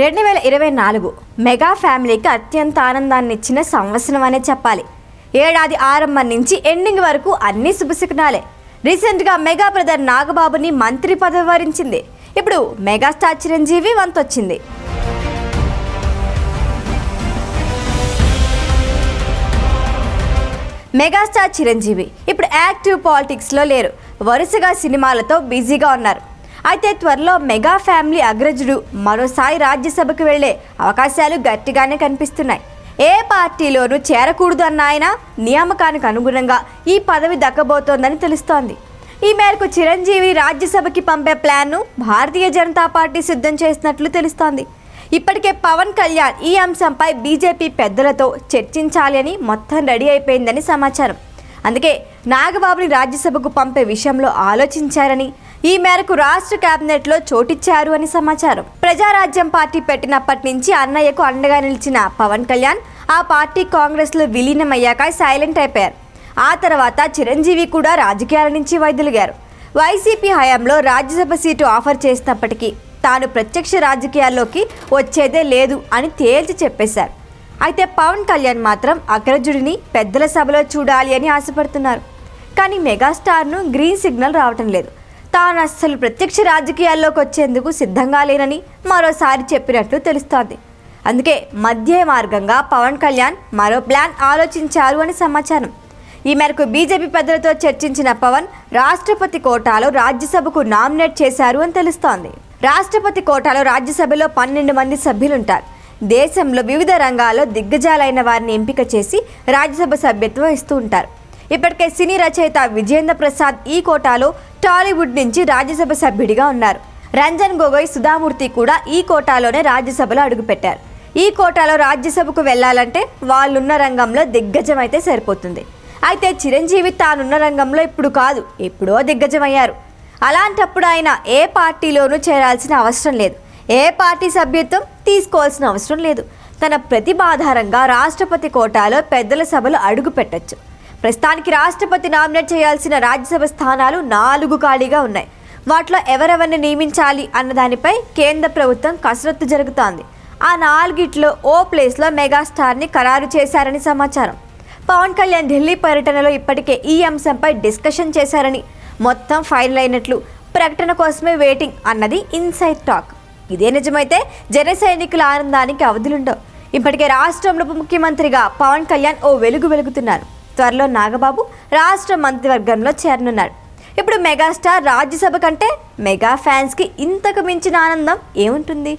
రెండు వేల ఇరవై నాలుగు మెగా ఫ్యామిలీకి అత్యంత ఆనందాన్ని ఇచ్చిన సంవత్సరం అనే చెప్పాలి. ఏడాది ఆరంభం నుంచి ఎండింగ్ వరకు అన్ని శుభశకునాలే రీసెంట్గా మెగా బ్రదర్ నాగబాబుని మంత్రి పదవి వరించింది ఇప్పుడు మెగాస్టార్ చిరంజీవి వంతొచ్చింది. మెగాస్టార్ చిరంజీవి ఇప్పుడు యాక్టివ్ పాలిటిక్స్లో లేరు. వరుసగా సినిమాలతో బిజీగా ఉన్నారు. అయితే త్వరలో మెగా ఫ్యామిలీ అగ్రజుడు మరోసారి రాజ్యసభకు వెళ్ళే అవకాశాలు గట్టిగానే కనిపిస్తున్నాయి. ఏ పార్టీలోనూ చేరకూడదు అన్న ఆయన నియామకానికి అనుగుణంగా ఈ పదవి దక్కబోతోందని తెలుస్తోంది. ఈ మేరకు చిరంజీవి రాజ్యసభకి పంపే ప్లాన్ను భారతీయ జనతా పార్టీ సిద్ధం చేసినట్లు తెలుస్తోంది. ఇప్పటికే పవన్ కళ్యాణ్ ఈ అంశంపై బీజేపీ పెద్దలతో చర్చించాలి అని మొత్తం రెడీ అయిపోయిందని సమాచారం. అందుకే నాగబాబుని రాజ్యసభకు పంపే విషయంలో ఆలోచించారని ఈ మేరకు రాష్ట్ర కేబినెట్లో చోటిచ్చారు అని సమాచారం. ప్రజారాజ్యం పార్టీ పెట్టినప్పటి నుంచి అన్నయ్యకు అండగా నిలిచిన పవన్ కళ్యాణ్ ఆ పార్టీ కాంగ్రెస్లో విలీనమయ్యాక సైలెంట్ అయిపోయారు. ఆ తర్వాత చిరంజీవి కూడా రాజకీయాల నుంచి వైదొలిగారు. వైసీపీ హయాంలో రాజ్యసభ సీటు ఆఫర్ చేసినప్పటికీ తాను ప్రత్యక్ష రాజకీయాల్లోకి వచ్చేదే లేదు అని తేల్చి చెప్పేశారు. అయితే పవన్ కళ్యాణ్ మాత్రం అగ్రజుడిని పెద్దల సభలో చూడాలి అని ఆశపడుతున్నారు. కానీ మెగాస్టార్ను గ్రీన్ సిగ్నల్ రావటం లేదు. తాను అస్సలు ప్రత్యక్ష రాజకీయాల్లోకి వచ్చేందుకు సిద్ధంగా లేనని మరోసారి చెప్పినట్లు తెలుస్తోంది. అందుకే మధ్య మార్గంగా పవన్ కళ్యాణ్ మరో ప్లాన్ ఆలోచించారు అని సమాచారం. ఈ మేరకు బీజేపీ పెద్దలతో చర్చించిన పవన్ రాష్ట్రపతి కోటాలో రాజ్యసభకు నామినేట్ చేశారు అని తెలుస్తోంది. రాష్ట్రపతి కోటాలో రాజ్యసభలో పన్నెండు మంది సభ్యులుంటారు. దేశంలో వివిధ రంగాల్లో దిగ్గజాలైన వారిని ఎంపిక చేసి రాజ్యసభ సభ్యత్వం ఇస్తూ ఉంటారు. ఇప్పటికే సినీ రచయిత విజేంద్ర ప్రసాద్ ఈ కోటాలో టాలీవుడ్ నుంచి రాజ్యసభ సభ్యుడిగా ఉన్నారు. రంజన్ గొగోయ్ సుధామూర్తి కూడా ఈ కోటాలోనే రాజ్యసభలో అడుగుపెట్టారు. ఈ కోటాలో రాజ్యసభకు వెళ్ళాలంటే వాళ్ళున్న రంగంలో దిగ్గజం అయితే సరిపోతుంది. అయితే చిరంజీవి తానున్న రంగంలో ఇప్పుడు కాదు ఎప్పుడో దిగ్గజమయ్యారు. అలాంటప్పుడు ఆయన ఏ పార్టీలోనూ చేరాల్సిన అవసరం లేదు. ఏ పార్టీ సభ్యత్వం తీసుకోవాల్సిన అవసరం లేదు. తన ప్రతిభ ఆధారంగా రాష్ట్రపతి కోటాలో పెద్దల సభలు అడుగు పెట్టచ్చు ప్రస్తుతానికి రాష్ట్రపతి నామినేట్ చేయాల్సిన రాజ్యసభ స్థానాలు నాలుగు ఖాళీగా ఉన్నాయి. వాటిలో ఎవరెవరిని నియమించాలి అన్న దానిపై కేంద్ర ప్రభుత్వం కసరత్తు జరుగుతోంది. ఆ నాలుగిట్లో ఓ ప్లేస్లో మెగాస్టార్ని ఖరారు చేశారని సమాచారం. పవన్ కళ్యాణ్ ఢిల్లీ పర్యటనలో ఇప్పటికే ఈ అంశంపై డిస్కషన్ చేశారని మొత్తం ఫైనల్ అయినట్లు ప్రకటన కోసమే వెయిటింగ్ అన్నది ఇన్సైడ్ టాక్. ఇదే నిజమైతే జన సైనికుల ఆనందానికి అవధులుండవు. ఇప్పటికే రాష్ట్రంలో ఉప ముఖ్యమంత్రిగా పవన్ కళ్యాణ్ ఓ వెలుగు వెలుగుతున్నారు. త్వరలో నాగబాబు రాష్ట్ర మంత్రివర్గంలో చేరనున్నారు. ఇప్పుడు మెగాస్టార్ రాజ్యసభ కంటే మెగా ఫ్యాన్స్కి ఇంతకు మించిన ఆనందం ఏముంటుంది?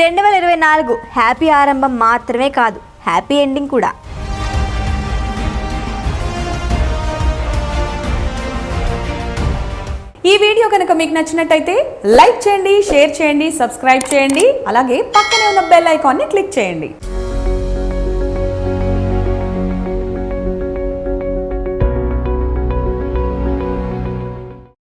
రెండు వేల ఇరవై నాలుగు హ్యాపీ ఆరంభం మాత్రమే కాదు హ్యాపీ ఎండింగ్ కూడా. ఈ వీడియో కనుక మీకు నచ్చినట్టయితే లైక్ చేయండి షేర్ చేయండి సబ్స్క్రైబ్ చేయండి అలాగే పక్కనే ఉన్న బెల్ ఐకాన్ని క్లిక్ చేయండి.